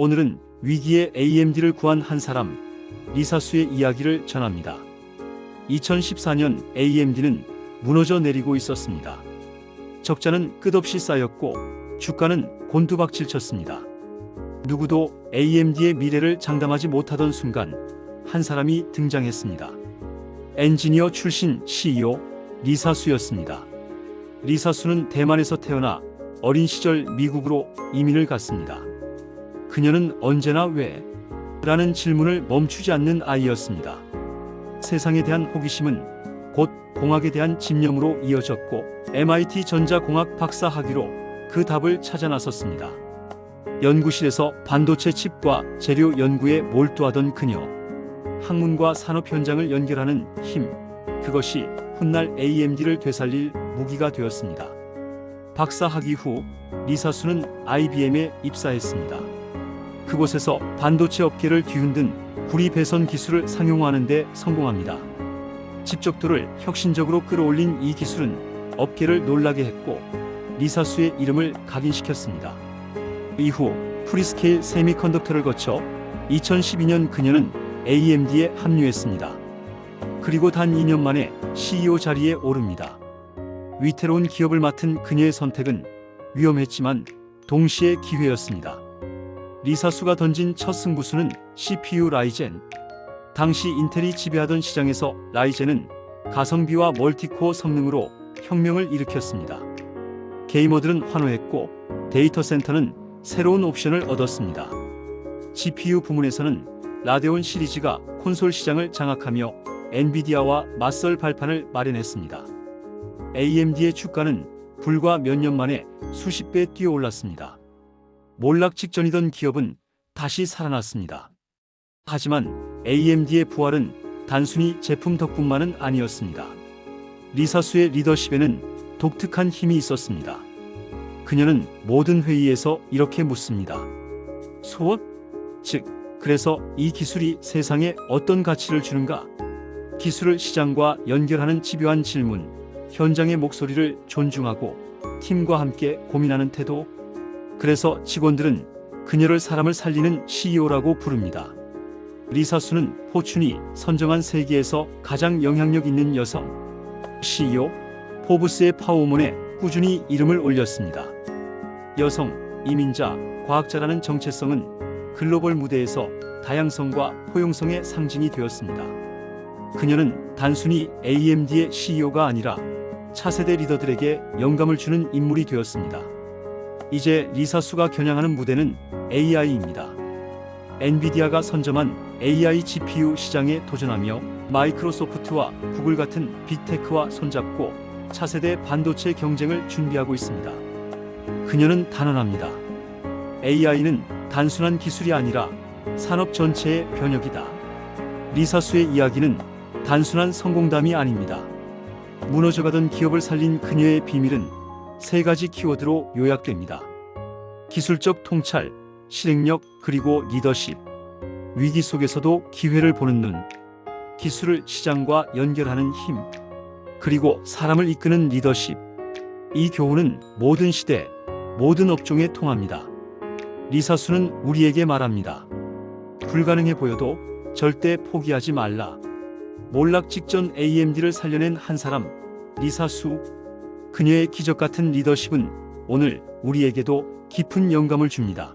오늘은 위기의 AMD를 구한 한 사람, 리사수의 이야기를 전합니다. 2014년 AMD는 무너져 내리고 있었습니다. 적자는 끝없이 쌓였고 주가는 곤두박질 쳤습니다. 누구도 AMD의 미래를 장담하지 못하던 순간 한 사람이 등장했습니다. 엔지니어 출신 CEO 리사수였습니다. 리사수는 대만에서 태어나 어린 시절 미국으로 이민을 갔습니다. 그녀는 언제나 왜? 라는 질문을 멈추지 않는 아이였습니다. 세상에 대한 호기심은 곧 공학에 대한 집념으로 이어졌고 MIT 전자공학 박사 학위로 그 답을 찾아 나섰습니다. 연구실에서 반도체 칩과 재료 연구에 몰두하던 그녀. 학문과 산업 현장을 연결하는 힘. 그것이 훗날 AMD를 되살릴 무기가 되었습니다. 박사 학위 후 리사수는 IBM에 입사했습니다. 그곳에서 반도체 업계를 뒤흔든 구리 배선 기술을 상용화하는 데 성공합니다. 집적도를 혁신적으로 끌어올린 이 기술은 업계를 놀라게 했고 리사수의 이름을 각인시켰습니다. 이후 프리스케일 세미컨덕터를 거쳐 2012년 그녀는 AMD에 합류했습니다. 그리고 단 2년 만에 CEO 자리에 오릅니다. 위태로운 기업을 맡은 그녀의 선택은 위험했지만 동시에 기회였습니다. 리사수가 던진 첫 승부수는 CPU 라이젠. 당시 인텔이 지배하던 시장에서 라이젠은 가성비와 멀티코어 성능으로 혁명을 일으켰습니다. 게이머들은 환호했고 데이터 센터는 새로운 옵션을 얻었습니다. GPU 부문에서는 라데온 시리즈가 콘솔 시장을 장악하며 엔비디아와 맞설 발판을 마련했습니다. AMD의 주가는 불과 몇 년 만에 수십 배 뛰어올랐습니다. 몰락 직전이던 기업은 다시 살아났습니다. 하지만 AMD의 부활은 단순히 제품 덕분만은 아니었습니다. 리사수의 리더십에는 독특한 힘이 있었습니다. 그녀는 모든 회의에서 이렇게 묻습니다. 소업? 즉, 그래서 이 기술이 세상에 어떤 가치를 주는가? 기술을 시장과 연결하는 집요한 질문, 현장의 목소리를 존중하고 팀과 함께 고민하는 태도. 그래서 직원들은 그녀를 사람을 살리는 CEO라고 부릅니다. 리사수는 포춘이 선정한 세계에서 가장 영향력 있는 여성 CEO 포브스의 파워문에 꾸준히 이름을 올렸습니다. 여성, 이민자, 과학자라는 정체성은 글로벌 무대에서 다양성과 포용성의 상징이 되었습니다. 그녀는 단순히 AMD의 CEO가 아니라 차세대 리더들에게 영감을 주는 인물이 되었습니다. 이제 리사수가 겨냥하는 무대는 AI입니다. 엔비디아가 선점한 AI GPU 시장에 도전하며 마이크로소프트와 구글 같은 빅테크와 손잡고 차세대 반도체 경쟁을 준비하고 있습니다. 그녀는 단언합니다. AI는 단순한 기술이 아니라 산업 전체의 변혁이다. 리사수의 이야기는 단순한 성공담이 아닙니다. 무너져가던 기업을 살린 그녀의 비밀은 세 가지 키워드로 요약됩니다. 기술적 통찰, 실행력, 그리고 리더십. 위기 속에서도 기회를 보는 눈. 기술을 시장과 연결하는 힘. 그리고 사람을 이끄는 리더십. 이 교훈은 모든 시대, 모든 업종에 통합니다. 리사수는 우리에게 말합니다. 불가능해 보여도 절대 포기하지 말라. 몰락 직전 AMD를 살려낸 한 사람, 리사수. 그녀의 기적 같은 리더십은 오늘 우리에게도 깊은 영감을 줍니다.